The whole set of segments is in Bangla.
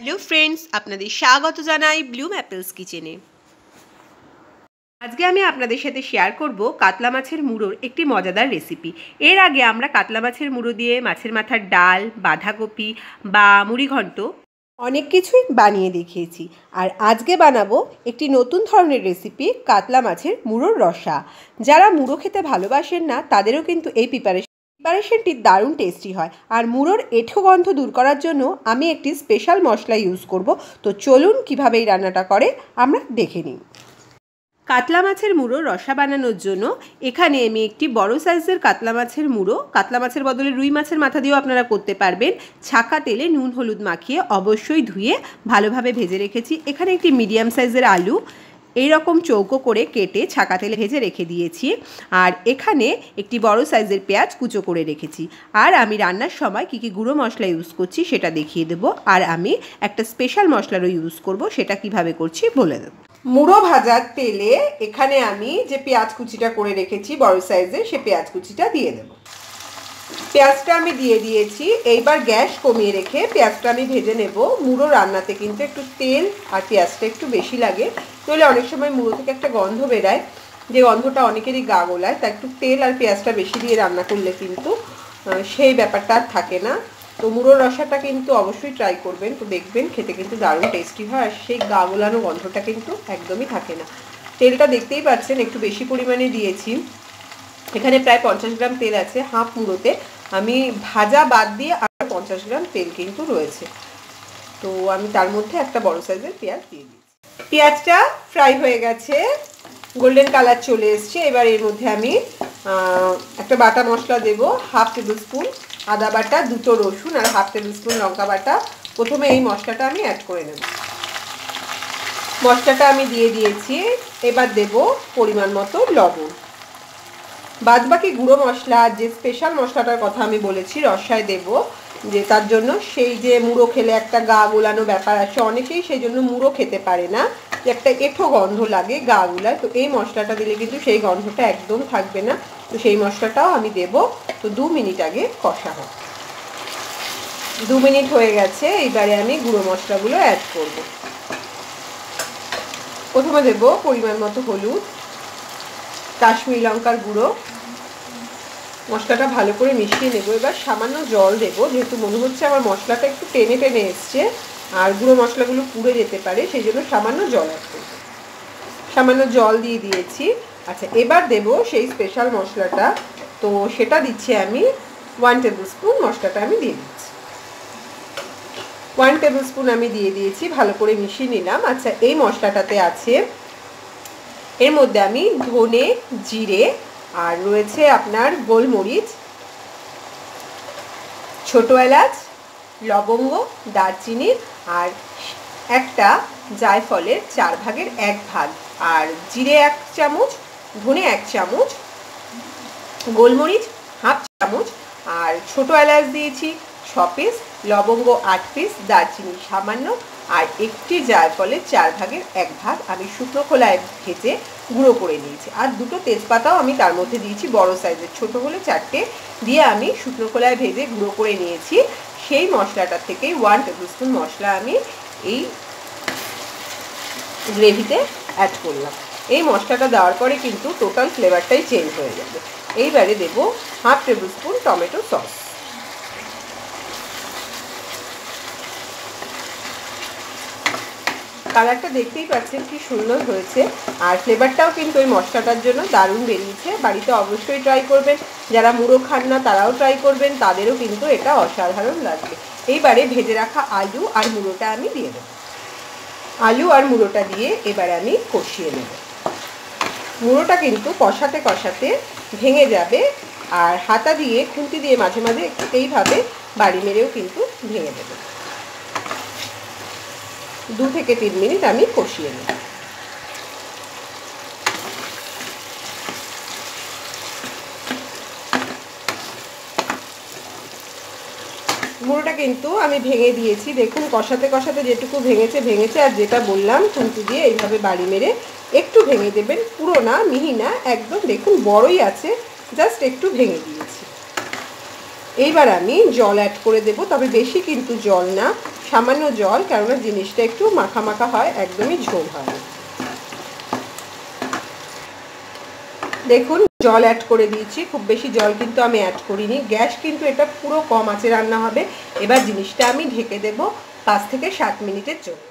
হ্যালো ফ্রেন্ডস আপনাদের স্বাগত জানাই ব্লুম অ্যাপেলস কিচেনে আজকে আমি আপনাদের সাথে শেয়ার করব কাতলা মাছের মুড়োর একটি মজাদার রেসিপি এর আগে আমরা কাতলা মাছের মুড়ো দিয়ে মাছের মাথার ডাল, বাঁধাকপি বা মুড়িঘণ্ট অনেক কিছুই বানিয়ে দেখিয়েছি। আর আজকে বানাবো একটি নতুন ধরনের রেসিপি কাতলা মাছের মুড়োর রসা। যারা মুড়ো খেতে ভালোবাসেন না, তাদেরও কিন্তু এই প্রিপারেশন প্রিপারেশনটি দারুণ টেস্টি হয়। আর মুড়োর এঁঠো গন্ধ দূর করার জন্য আমি একটি স্পেশাল মশলা ইউজ করব। তো চলুন কীভাবে এই রান্নাটা করে আমরা দেখে নিই। কাতলা মাছের মুড়ো রসা বানানোর জন্য এখানে আমি একটি বড় সাইজের কাতলা মাছের মুড়ো। কাতলা মাছের বদলে রুই মাছের মাথা দিয়েও আপনারা করতে পারবেন। ছাকা তেলে নুন, হলুদ মাখিয়ে অবশ্যই ধুয়ে ভালোভাবে ভেজে রেখেছি। এখানে একটি মিডিয়াম সাইজের আলু। এই রকম চৌকো করে কেটে ছাকা তেলে ভেজে রেখে দিয়েছি। আর এখানে একটি বড় সাইজের পেঁয়াজ কুচো করে রেখেছি। আর আমি রান্নার সময় কী কী গুঁড়ো মশলা ইউজ করছি সেটা দেখিয়ে দেব। আর আমি একটা স্পেশাল মশলারও ইউজ করব, সেটা কীভাবে করছি বলে দেব। মুড়ো ভাজার তেলে এখানে আমি যে পেঁয়াজ কুচিটা করে রেখেছি, বড় সাইজের সে পেঁয়াজ কুচিটা দিয়ে দেব। পেঁয়াজটা আমি দিয়ে দিয়েছি। এইবার গ্যাস কমিয়ে রেখে পেঁয়াজটা আমি ভেজে নেব। মুড়ো রান্নাতে কিন্তু একটু তেল আর পেঁয়াজটা একটু বেশি লাগে। নইলে অনেক সময় মুড়ো থেকে একটা গন্ধ বেরায়। যে গন্ধটা অনেকেরই গা গোলায়, তা একটু তেল আর পেঁয়াজটা বেশি দিয়ে রান্না করলে কিন্তু সেই ব্যাপারটা আর থাকে না। তো মুড়োর রসাটা কিন্তু অবশ্যই ট্রাই করবেন। তো দেখবেন খেতে কিন্তু দারুণ টেস্টি হয় আর সেই গা গোলানো গন্ধটা কিন্তু একদমই থাকে না। তেলটা দেখতেই পাচ্ছেন, একটু বেশি পরিমাণে দিয়েছি। এখানে প্রায় পঞ্চাশ গ্রাম তেল আছে হাফ মুড়োতে। আমি ভাজা বাদ দিয়ে আর পঞ্চাশ গ্রাম তেল কিন্তু রয়েছে। তো আমি তার মধ্যে একটা বড় সাইজের পেঁয়াজ দিয়ে দিয়েছি পেঁয়াজটা ফ্রাই হয়ে গেছে, গোল্ডেন কালার চলে এসছে। এবার এর মধ্যে আমি একটা বাটা মশলা দেব, হাফ টেবিল স্পুন আদা বাটা, দুটো রসুন আর হাফ টেবিল স্পুন লঙ্কা বাটা। প্রথমে এই মশলাটা আমি অ্যাড করে নেব। মশলাটা আমি দিয়ে দিয়েছি। এবার দেব পরিমাণ মতো লবণ। বাদ বাকি গুঁড়ো মশলা, যে স্পেশাল মশলাটার কথা আমি বলেছি, রসায় দেব, যে তার জন্য সেই যে মুড়ো খেলে একটা গা গোলানো ব্যাপার আছে, অনেকেই সেই জন্য মুড়ো খেতে পারে না, যে একটা এঁঠো গন্ধ লাগে গা গুলায়, তো এই মশলাটা দিলে কিন্তু সেই গন্ধটা একদম থাকবে না, তো সেই মশলাটাও আমি দেব, তো দু মিনিট আগে কষা হোক দু মিনিট হয়ে গেছে, এইবারে আমি গুঁড়ো মশলাগুলো অ্যাড করব। প্রথমে দেব পরিমাণ মতো হলুদ কাশ্মীর লঙ্কার গুঁড়ো। মশলাটা ভালো করে মিশিয়ে নেব। এবার সামান্য জল দেবো। যেহেতু মনে হচ্ছে আমার মশলাটা একটু টেনে টেনে এসছে, আর গুঁড়ো মশলাগুলো পুড়ে যেতে পারে, সেই জন্য সামান্য জল অ্যাড সামান্য জল দিয়ে দিয়েছি। আচ্ছা এবার দেব সেই স্পেশাল মশলাটা। তো সেটা দিচ্ছি আমি ওয়ান টেবিল স্পুন মশলাটা আমি দিয়ে দিচ্ছি। ওয়ান টেবিল স্পুন আমি দিয়ে দিয়েছি, ভালো করে মিশিয়ে নিলাম। আচ্ছা এই মশলাটাতে আছে এর মধ্যে আমি ধনে, জিরে আর রয়েছে আপনার গোলমরিচ, ছোটো এলাচ, লবঙ্গ, দারচিনি আর একটা জায়ফলের চার ভাগের এক ভাগ। আর জিরে এক চামচ, ধনে এক চামচ, গোলমরিচ হাফ চামচ আর ছোটো এলাচ দিয়েছি, ছ পিস লবঙ্গ আট পিস দারচিনি সামান্য আর একটি জায়ফলের চার ভাগের এক ভাগ আমি শুকনো খোলায় ভেজে গুঁড়ো করে নিয়েছি। আর দুটো তেজপাতাও আমি তার মধ্যে দিয়েছি, বড় সাইজের। ছোট হলে চারটে দিয়ে আমি শুকনো খোলায় ভেজে গুঁড়ো করে নিয়েছি। সেই মশলাটা থেকেই ওয়ান টেবিল স্পুন মশলা আমি এই গ্রেভিতে অ্যাড করলাম। এই মশলাটা দেওয়ার পরে কিন্তু টোটাল ফ্লেভারটাই চেঞ্জ হয়ে যাবে। এইবারে দেব half tablespoon tomato sauce কালারটা দেখতেই পাচ্ছেন কি সুন্দর হয়েছে। আর ফ্লেভারটাও কিন্তু ওই মশলাটার জন্য দারুণ বেরিয়েছে। বাড়িতে অবশ্যই ট্রাই করবেন। যারা মুড়ো খান না, তারাও ট্রাই করবেন। তাদেরও কিন্তু এটা অসাধারণ লাগবে। এইবারে ভেজে রাখা আলু আর মুড়োটা আমি দিয়ে দেবো। আলু আর মুড়োটা দিয়ে এবারে আমি কষিয়ে নেব। মুড়োটা কিন্তু কষাতে কষাতে ভেঙে যাবে আর হাতা দিয়ে, খুন্তি দিয়ে মাঝে মাঝে এইভাবে বাড়ি মেরেও কিন্তু ভেঙে দেবে। দু থেকে তিন মিনিট আমি কষিয়ে নেব। মুড়োটা কিন্তু আমি ভেঙে দিয়েছি। দেখুন, কষাতে কষাতে যেটুকু ভেঙেছে ভেঙেছে। আর যেটা বললাম, খুন্তি দিয়ে এইভাবে বাড়ি মেরে একটু ভেঙে দেবেন। পুরো না, মিহি না, একদম দেখুন বড়ই আছে। জাস্ট একটু ভেঙে দিয়েছি। এইবার আমি জল অ্যাড করে দেব, তবে বেশি কিন্তু জল না, সামান্য জল, কেননা জিনিসটা একটু মাখা মাখা হয়, একদমই ঝোল হয় দেখুন, জল অ্যাড করে দিয়েছি, খুব বেশি জল কিন্তু আমি অ্যাড করিনি, গ্যাস কিন্তু এটা পুরো কম আছে রান্না হবে, এবার জিনিসটা আমি ঢেকে দেব পাঁচ থেকে সাত মিনিটের জন্য।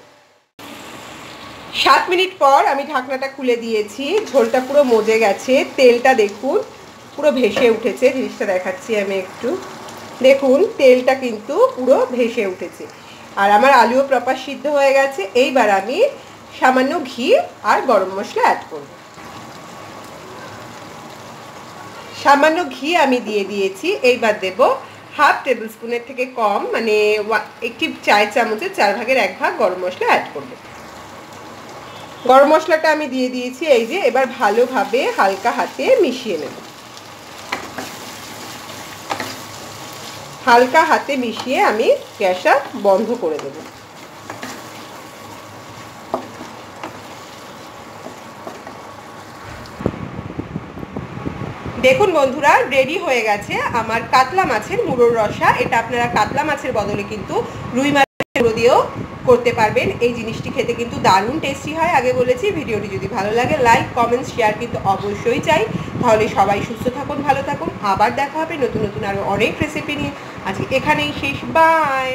সাত মিনিট পর আমি ঢাকনাটা খুলে দিয়েছি, ঝোলটা পুরো মজে গেছে, তেলটা দেখুন, পুরো ভেসে উঠেছে, জিনিসটা দেখাচ্ছি আমি একটু। দেখুন, তেলটা কিন্তু পুরো ভেসে উঠেছে। আর আমার আলুও প্রপার সিদ্ধ হয়ে গেছে। এইবার আমি সামান্য ঘি আর গরম মশলা অ্যাড করব। সামান্য ঘি আমি দিয়ে দিয়েছি। এইবার দেব হাফ টেবিল স্পুনের থেকে কম মানে একটি চায়ের চামচের চার ভাগের এক ভাগ গরম মশলা অ্যাড করব। গরম মশলাটা আমি দিয়ে দিয়েছি। এই যে, এবার ভালোভাবে হালকা হাতে মিশিয়ে নেব। হালকা হাতে মিশিয়ে আমি গ্যাসটা বন্ধ করে দেব। দেখুন বন্ধুরা রেডি হয়ে গেছে আমার কাতলা মাছের মুড়োর রসা। এটা আপনারা কাতলা মাছের বদলে কিন্তু রুই মাছের দিয়েও করতে পারবেন। এই জিনিসটি খেতে কিন্তু দারুণ টেস্টি হয়। আগে বলেছি, ভিডিওটি যদি ভালো লাগে লাইক কমেন্ট শেয়ার কিন্তু অবশ্যই চাই। তাহলে সবাই সুস্থ থাকুন, ভালো থাকুন। আবার দেখা হবে নতুন নতুন আরও অনেক রেসিপি নিয়ে। আজকে এখানেই শেষ। বাই